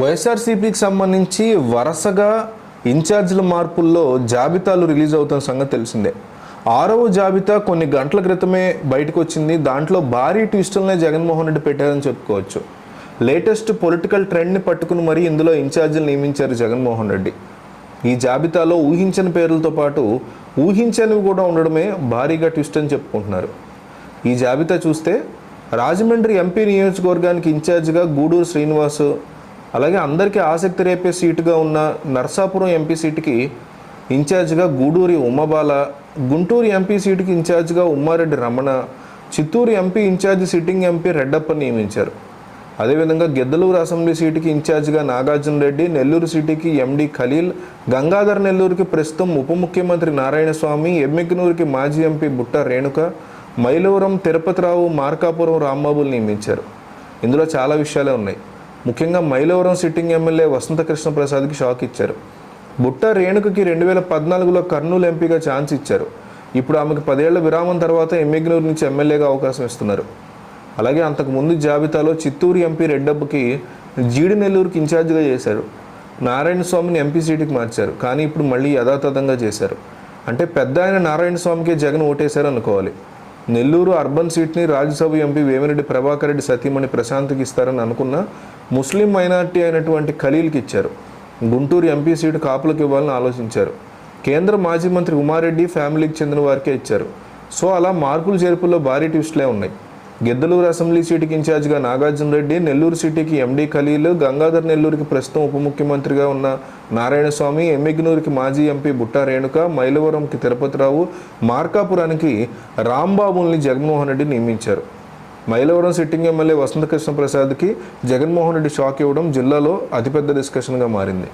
వైఎస్ఆర్సీపీకి సంబంధించి వరుసగా ఇన్ఛార్జీల మార్పుల్లో జాబితాలు రిలీజ్ అవుతున్న సంగతి తెలిసిందే. ఆరవ జాబితా కొన్ని గంటల క్రితమే బయటకు వచ్చింది దాంట్లో భారీ ట్విస్టులనే జగన్మోహన్ రెడ్డి పెట్టారని చెప్పుకోవచ్చు. లేటెస్ట్ పొలిటికల్ ట్రెండ్ని పట్టుకుని మరీ ఇందులో ఇన్ఛార్జీలు నియమించారు జగన్మోహన్ రెడ్డి. ఈ జాబితాలో ఊహించని పేర్లతో పాటు ఊహించనివి కూడా ఉండడమే భారీగా ట్విస్ట్ అని చెప్పుకుంటున్నారు. ఈ జాబితా చూస్తే రాజమండ్రి ఎంపీ నియోజకవర్గానికి ఇన్ఛార్జిగా గూడూరు శ్రీనివాస్ అలాగే అందరికీ ఆసక్తి రేపే సీటుగా ఉన్న నర్సాపురం ఎంపీ సీటుకి ఇన్ఛార్జిగా గూడూరి ఉమ్మబాల గుంటూరు ఎంపీ సీటుకి ఇన్ఛార్జిగా Ummareddy Ramana Chittoor MP incharge sitting MP Reddappa నియమించారు. అదేవిధంగా గిద్దలూరు అసెంబ్లీ సీటుకి ఇన్ఛార్జిగా నాగార్జున రెడ్డి నెల్లూరు సీటుకి ఎండి ఖలీల్ గంగాధర్ నెల్లూరుకి ప్రస్తుతం ఉప ముఖ్యమంత్రి నారాయణస్వామి ఎమ్మెగ్నూరుకి మాజీ ఎంపీ బుట్ట రేణుక మైలవరం తిరుపతిరావు మార్కాపురం రాంబాబులు నియమించారు. ఇందులో చాలా విషయాలే ఉన్నాయి. ముఖ్యంగా మైలవరం సిట్టింగ్ ఎమ్మెల్యే వసంత ప్రసాద్కి షాక్ ఇచ్చారు. బుట్ట రేణుకకి రెండు వేల పద్నాలుగులో కర్నూలు ఎంపీగా ఛాన్స్ ఇచ్చారు. ఇప్పుడు ఆమెకు పదేళ్ళ విరామం తర్వాత ఎమ్మెగ్నూరు నుంచి ఎమ్మెల్యేగా అవకాశం ఇస్తున్నారు. అలాగే అంతకుముందు జాబితాలో చిత్తూరు ఎంపీ రెడ్డబ్బకి జీడినెల్లూరుకి ఇన్ఛార్జిగా చేశారు. నారాయణ స్వామిని ఎంపీ సీటుకి మార్చారు. కానీ ఇప్పుడు మళ్ళీ యథాతథంగా చేశారు. అంటే పెద్ద ఆయన నారాయణ స్వామికే జగన్ ఓటేశారు అనుకోవాలి. నెల్లూరు అర్బన్ సీట్ని రాజ్యసభ ఎంపీ వేమిరెడ్డి ప్రభాకర్ రెడ్డి సతీమణి ప్రశాంత్కి ఇస్తారని అనుకున్న ముస్లిం మైనార్టీ అయినటువంటి ఖలీల్కి ఇచ్చారు. గుంటూరు ఎంపీ సీటు కాపులకు ఇవ్వాలని ఆలోచించారు. కేంద్ర మాజీ మంత్రి ఉమారెడ్డి ఫ్యామిలీకి చెందిన వారికే ఇచ్చారు. సో అలా మార్పులు చేర్పుల్లో భారీ ట్విస్ట్లే ఉన్నాయి. గిద్దలూరు అసెంబ్లీ సీటుకి ఇన్ఛార్జిగా నాగార్జున రెడ్డి నెల్లూరు సిటీకి ఎండి ఖలీల్ గంగాధర్ నెల్లూరుకి ప్రస్తుతం ఉప ముఖ్యమంత్రిగా ఉన్న నారాయణస్వామి ఎమ్మిగ్నూరుకి మాజీ ఎంపీ బుట్టా రేణుక మైలవరంకి తిరుపతిరావు మార్కాపురానికి రాంబాబుల్ని జగన్మోహన్ రెడ్డి నియమించారు. మైలవరం సిట్టింగ్ ఎమ్మెల్యే వసంతకృష్ణ ప్రసాద్కి జగన్మోహన్ రెడ్డి షాక్ ఇవ్వడం జిల్లాలో అతిపెద్ద డిస్కషన్గా మారింది.